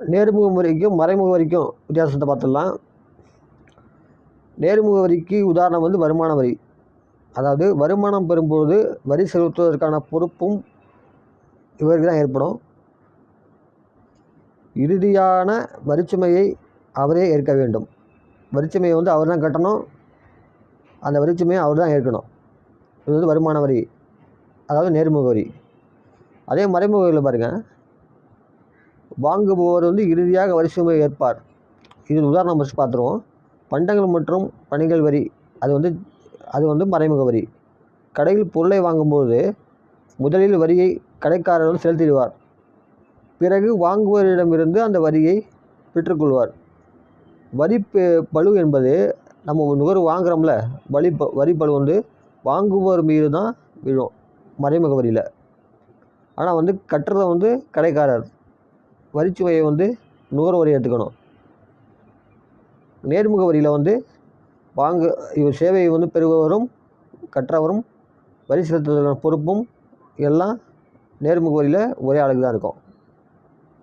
நேர்முக வரிக்கும் மறைமுக வரிக்கும் வித்தியாசத்தை பார்த்துடலாம். நேர்முக வரிக்கு உதாரணம் வந்து வருமான வரி. அதாவது வருமானம் பெறும்போது வரி செலுத்துவதற்கான பொறுப்பும் இவருக்கு தான் ஏற்படும். இறுதியான வரிச்சுமையை அவரே ஏற்க வேண்டும். வரிச்சுமையை வந்து அவர் தான் கட்டணும். அந்த வரிச்சுமையை அவர் தான் ஏற்கணும். இது வந்து வருமான வரி. அதாவது நேர்முக வரி. அதே மறைமுக வரியில் பாருங்கள் வாங்குபவர் வந்து இறுதியாக வரிசுமை ஏற்பார். இது உதாரணம் வச்சு பார்த்துருவோம். பண்டங்கள் மற்றும் பணிகள் வரி அது வந்து அது வந்து மறைமுக வரி. கடையில் பொருளை வாங்கும்போது முதலில் வரியை கடைக்காரர் செலுத்திடுவார். பிறகு வாங்குவோரிடமிருந்து அந்த வரியை பெற்றுக்கொள்வார். வரி பழு பளு என்பது நம்ம நுகர்வு வாங்குறோம்ல வரி ப வரி பளு வந்து வாங்குவோர் மீது தான் விழும் மறைமுக வரியில். ஆனால் வந்து கட்டுறதை வந்து கடைக்காரர் வரிச்சுவையை வந்து நுகர்வோர் ஏற்றுக்கணும். நேர்முக வரியில் வந்து வாங்க இவர் சேவையை வந்து பெறுபவரும் கற்றவரும் வரி செலுத்துவதற்கான பொறுப்பும் எல்லாம் நேர்முக வரியில் ஒரே ஆளுக்கு தான் இருக்கும்.